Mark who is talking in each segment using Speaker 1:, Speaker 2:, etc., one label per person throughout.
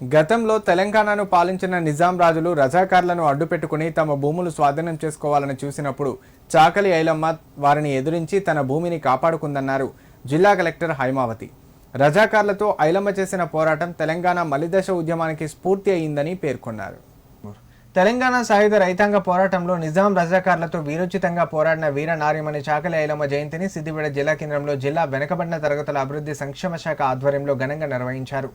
Speaker 1: గతంలో తెలంగాణను పాలించిన నిజాం రాజులు రజాకార్లను అడ్డుపెట్టుకుని తమ భూములు స్వాధీనం చేసుకోవాలని చూసినప్పుడు చాకలి ఐలమ్మ వారిని ఎదురించి తన భూమిని కాపాడుకుందన్నారు జిల్లా కలెక్టర్ హైమావతి. రజాకార్లతో ఐలమ్మ చేసిన పోరాటం తెలంగాణ మలిదశ ఉద్యమానికి స్ఫూర్తి అయిందని పేర్కొన్నారు. తెలంగాణ సాయుధ రైతాంగ పోరాటంలో నిజాం రజాకార్లతో వీరోచితంగా పోరాడిన వీర నార్యమణి చాకలి ఐలమ్మ జయంతిని సిద్దిపేట జిల్లా కేంద్రంలో జిల్లా వెనకబడిన తరగతుల అభివృద్ధి సంక్షేమ శాఖ ఆధ్వర్యంలో ఘనంగా నిర్వహించారు.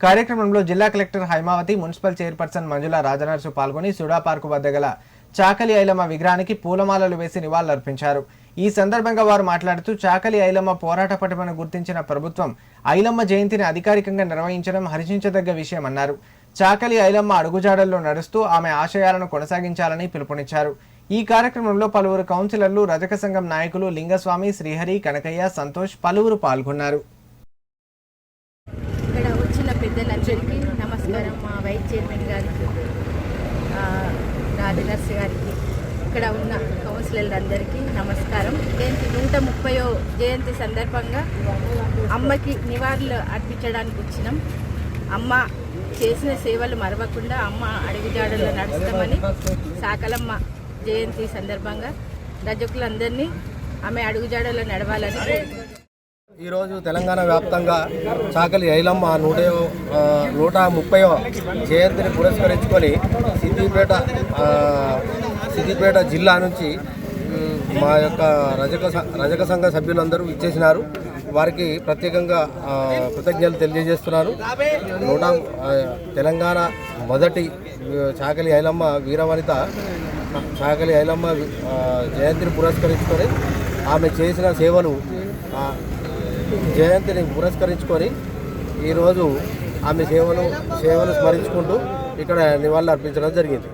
Speaker 1: కార్యక్రమంలో జిల్లా collector Haimavathi municipal chairperson Manjula Rajanarsu పాల్గొని సుడా పార్కు వద్ద గల చాకలి ఐలమ్మ విగ్రహానికి పూలమాలలు వేసి నివాళులర్పించారు. ఈ సందర్భంగా వారు మాట్లాడుతూ చాకలి ఐలమ్మ పోరాట పటిమను గుర్తించిన ప్రభుత్వం ఐలమ్మ జయంతిని అధికారికంగా నిర్వహించడం హర్షించదగ్గ విషయమన్నారు. చాకలి ఐలమ్మ అడుగుజాడల్లో నడుస్తూ ఆమె ఆశయాలను కొనసాగించాలని పిలుపునిచ్చారు. ఈ కార్యక్రమంలో పలువురు కౌన్సిలర్లు రజక సంఘం నాయకులు లింగస్వామి శ్రీహరి కనకయ్య సంతోష్ పలువురు పాల్గొన్నారు.
Speaker 2: ఇక్కడ వచ్చిన పెద్దలందరికీ నమస్కారం. మా వైస్ చైర్మన్ గారికి రాజనర్స్ గారికి ఇక్కడ ఉన్న కౌన్సిలర్లందరికీ నమస్కారం. జయంతి నూట ముప్పయో జయంతి సందర్భంగా అమ్మకి నివాళులు అర్పించడానికి వచ్చినాం. అమ్మ చేసిన సేవలు మరవకుండా అమ్మ అడుగుజాడల్లో నడుస్తామని సాకలమ్మ జయంతి సందర్భంగా రజకులందరినీ ఆమె అడుగుజాడల్లో నడవాలని
Speaker 3: ఈరోజు తెలంగాణ వ్యాప్తంగా చాకలి ఐలమ్మ నూట నూట ముప్పై జయంతిని పురస్కరించుకొని సిద్దిపేట సిద్దిపేట జిల్లా నుంచి మా యొక్క రజక రజక సంఘ సభ్యులందరూ ఇచ్చేసినారు వారికి ప్రత్యేకంగా కృతజ్ఞతలు తెలియజేస్తున్నాను. నూట తెలంగాణ మొదటి చాకలి ఐలమ్మ వీరవనిత చాకలి ఐలమ్మ జయంతిని పురస్కరించుకొని ఆమె చేసిన సేవలు జయంతిని పురస్కరించుకొని ఈరోజు ఆమె సేవలు సేవలు స్మరించుకుంటూ ఇక్కడ నివాళులు అర్పించడం జరిగింది.